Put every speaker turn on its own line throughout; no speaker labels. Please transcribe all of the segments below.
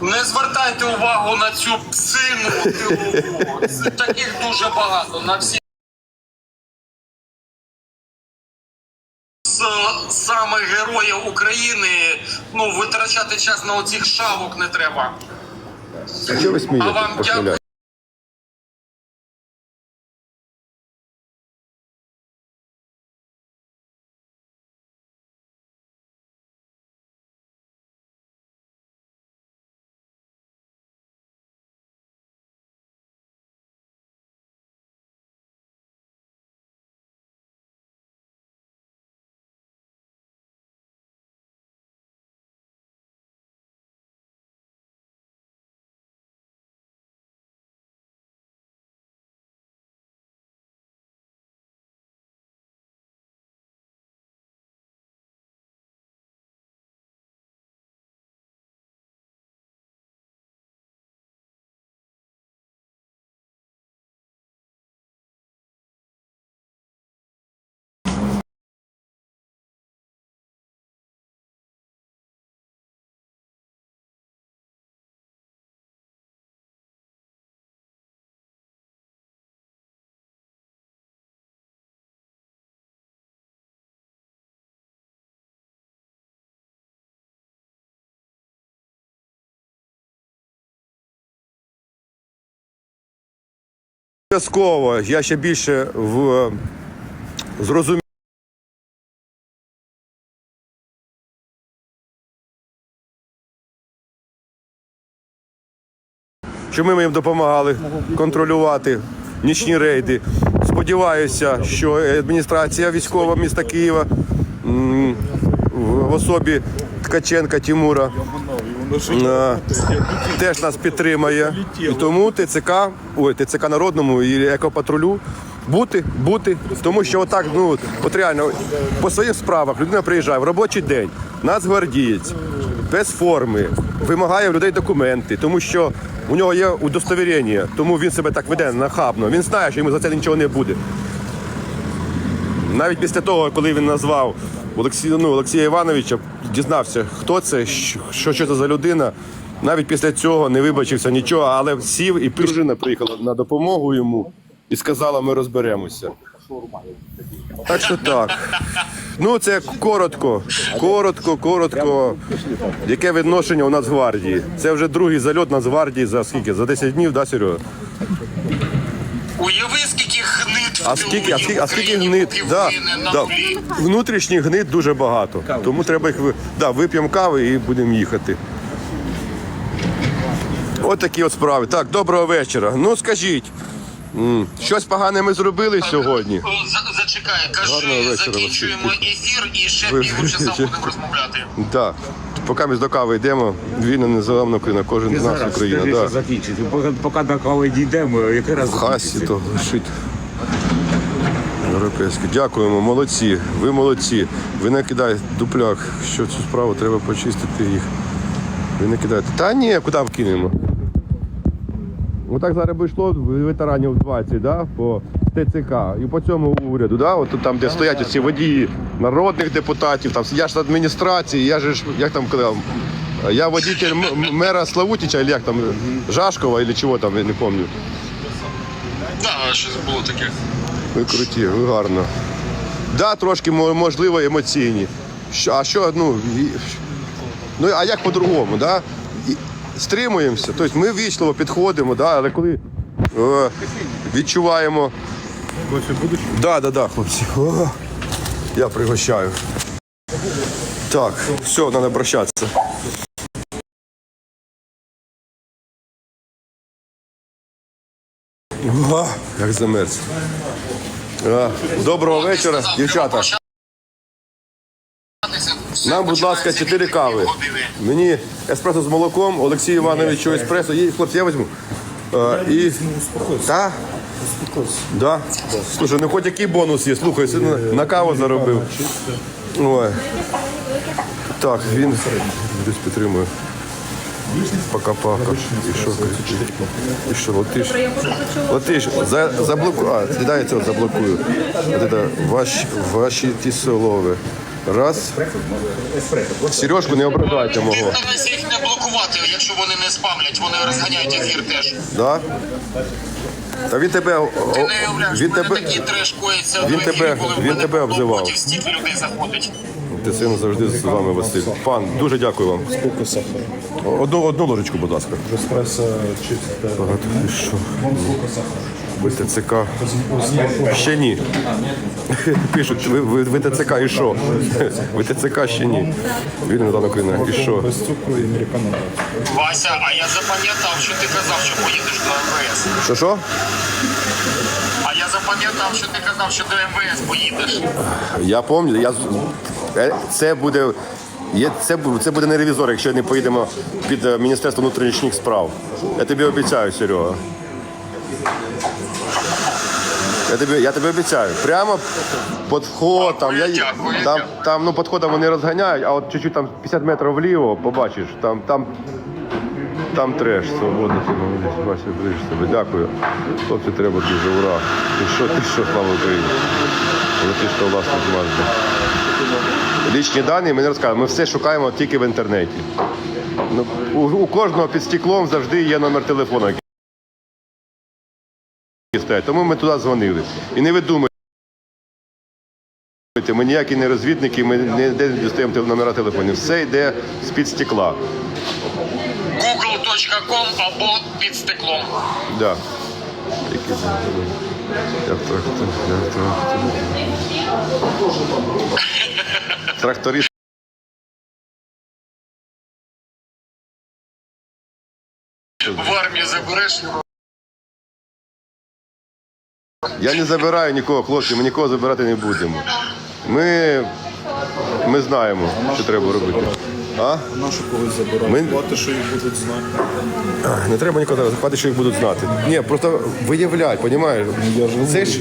Не звертайте увагу на цю псину Таких дуже багато. На всі саме героїв України ну витрачати час на оцих шавок не треба.
А чого ви
А вам
похваляєте? Обов'язково я ще більше в зрозумів. Що ми їм допомагали контролювати нічні рейди. Сподіваюся, що адміністрація військова міста Києва в особі Ткаченка Тимура е, теж нас підтримає. І тому ТЦК, ой, ТЦК народному і екопатрулю бути, бути. Тому що отак, ну от реально по своїх справах людина приїжджає в робочий день, нацгвардієць, без форми, вимагає в людей документи, тому що у нього є удостовірення, тому він себе так веде нахабно. Він знає, що йому за це нічого не буде. Навіть після того, коли він назвав Олексія, ну, Олексія Івановича, дізнався, хто це, що, що це за людина. Навіть після цього не вибачився нічого, але сів і дружина приїхала на допомогу йому і сказала, ми розберемося. Так що так. Ну, це коротко, коротко, коротко. Яке відношення у Нацгвардії? Це вже другий зальот Нацгвардії за скільки? За 10 днів, да, Серега?
Уяви, скільки гнид в
А скільки, а скільки, а скільки гнид? Да, да. Внутрішніх гнид дуже багато. Тому треба їх ви- да, вип'ємо кави і будемо їхати. От такі от справи. Так, доброго вечора. Ну скажіть, м, щось погане ми зробили сьогодні.
За- Зачекай,
Гарного
кажи,
вечора,
закінчуємо ефір і ще
Ви-
півчаса будемо розмовляти.
Так. Поки ми до кави йдемо, війна незалежна Україна, кожен з нас Україна. Да.
закінчити. Поки, поки до кого дійдемо, якраз
В хасі то лишить. Європейське. Дякуємо, молодці. Ви молодці. Ви не кидаєте дупляк, що цю справу треба почистити їх. Ви не кидаєте. Та ні, куди кинемо? Отак зараз би йшло ветеранів 20, да, по ТЦК і по цьому уряду, да, от там, де стоять ці водії народних депутатів, там я ж адміністрації, я ж, як там казав, я водитель мера Славутича, як там, Жашкова, або чого там, я не пам'ятаю.
Так, щось було таке.
Ви круті, ви гарно. Да, трошки можливо емоційні. Що, а що, ну, ну а як по-другому, да? Стримуємося. Тобто ми вічливо підходимо, да, але коли е, відчуваємо. Да, да, да, хлопці. О, я пригощаю. Так, все, треба прощатися. О, як замерз. А, Доброго вечора, дівчата. Нам, будь ласка, 4 кави. Мені еспресо з молоком, Олексію Івановичу еспресо. І, хлопці, я візьму. А, і... Та? Да? Слушай, ну хоч який бонус є. Слухай, сьогодні на каву заробив. Ой. Так, він десь підтримує. Пока-пока. І що? І що, латиш? Латиш, за, заблокую. А, дай я цього заблокую. От это, ваш, ваші ті слови. Раз. Сережку не ображайте мого.
Старайся їх не блокувати, якщо вони не спамлять, вони розганяють ефір теж.
Да? Та він тебе. о,
Ти не уявляєш,
Він тебе.
такий треш коїться
він тебе- він тебе обзивав.
стільки людей заходить.
Ти син завжди з вами, Василь. Пан, дуже дякую вам.
Сколько сахара?
Одну, одну ложечку, будь ласка. Багато. Що?
Вон сколько сахара?
ВТЦК. Ще ні. Пишуть, ви, ви, ВТЦК і що? ВТЦК ще ні. Вільний Дана Україна. І що?
Вася, а я запам'ятав, що ти казав, що поїдеш до МВС.
Що що?
А я запам'ятав, що ти казав, що до МВС поїдеш.
Я пам'ятаю, я... е, це буде. Є, це, бу- це буде не ревізор, якщо не поїдемо під е, Міністерство внутрішніх справ. Я тобі обіцяю, Серега. Я тобі, я тобі обіцяю. Прямо під вход, там, я, там, там ну, підходом вони розганяють, а от чуть-чуть там 50 метрів вліво, побачиш, там, там, там треш, свободно, Вася, бережи себе. Дякую. Хлопці, треба дуже, ура. Ти що, ти що, слава Україні. Летиш то власне змажде. Лічні дані ми не розказуємо. Ми все шукаємо тільки в інтернеті. Ну, у, у кожного під стеклом завжди є номер телефону, стоять. Тому ми туди дзвонили. І не ви думайте, ми ніякі не розвідники, ми не дістаємо номера телефонів. Все йде з-під стекла.
google.com або під стеклом.
Да. Тракторист.
В армію забереш.
Я не забираю нікого, хлопці, ми нікого забирати не будемо. Ми, ми знаємо, що треба робити. А?
Нашу когось забирають.
Ми-
Плати, що їх будуть знати.
Не треба нікого забирати, що їх будуть знати. Ні, просто виявляй, розумієш? Це ж.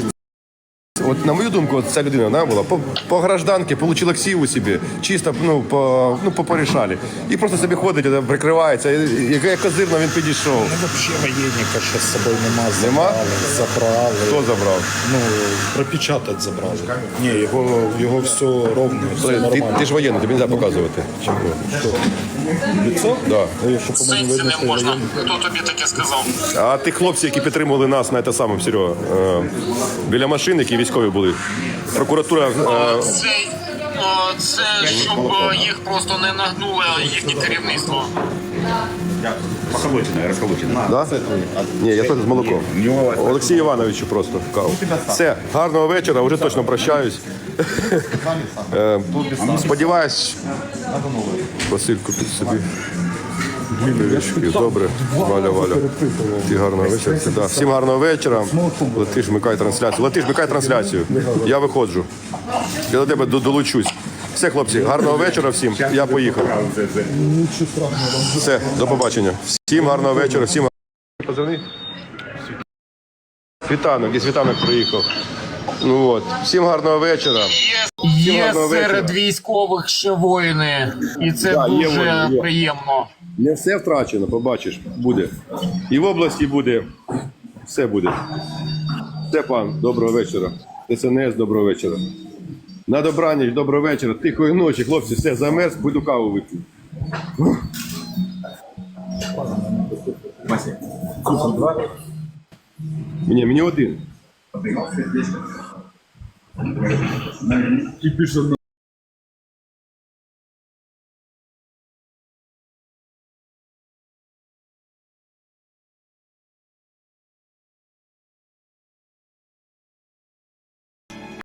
От на мою думку, от ця людина вона була по, по гражданці, отримала ксиву собі, чисто ну, по, ну, по порішалі. І просто собі ходить, прикривається. І- як козирно він підійшов.
Ну, взагалі воєнника ще з собою нема.
Нема?
Забрали.
Хто забрав?
Ну, пропечатать забрали. Ні, його, його все ровно, все
Ти, ти, ж воєнний, тобі не треба показувати.
Лицо?
Да.
Сенсі
видно,
не
що
можна. Хто тобі таке сказав?
А тих хлопців, які підтримували нас на те саме, Серега, е, біля машин, які військові були. Прокуратура. е,
Це, о, це щоб е, їх просто не нагнуло їхнє керівництво.
Розколочена.
Да? Ні, я теж з молоком. Олексію Івановичу просто каву. Все, гарного вечора, вже точно прощаюсь. Е, Сподіваюсь, Василь купить собі. Річки. Добре, Валя, Валя. Ти гарного вечора. Да. Всім гарного вечора. Летиш, вмикай трансляцію. Летиш, вмикай трансляцію. Я виходжу. Я до тебе долучусь. Все, хлопці, гарного вечора всім. Я поїхав. Все, до побачення. Всім гарного вечора, всім Позвони. Світанок, і світанок приїхав. Ну от. Всім гарного вечора.
Є, є
гарного
серед
вечора.
військових ще воїни, і це
Да, є
дуже
воїни, є.
приємно.
Не все втрачено, побачиш, буде. І в області буде. Все буде. Степан, доброго вечора. СНС, доброго вечора. На добраніч, доброго вечора. Тихої ночі, хлопці, все, замерз, буду каву випити. Ні, мені один. a big outfit. Keep yourself.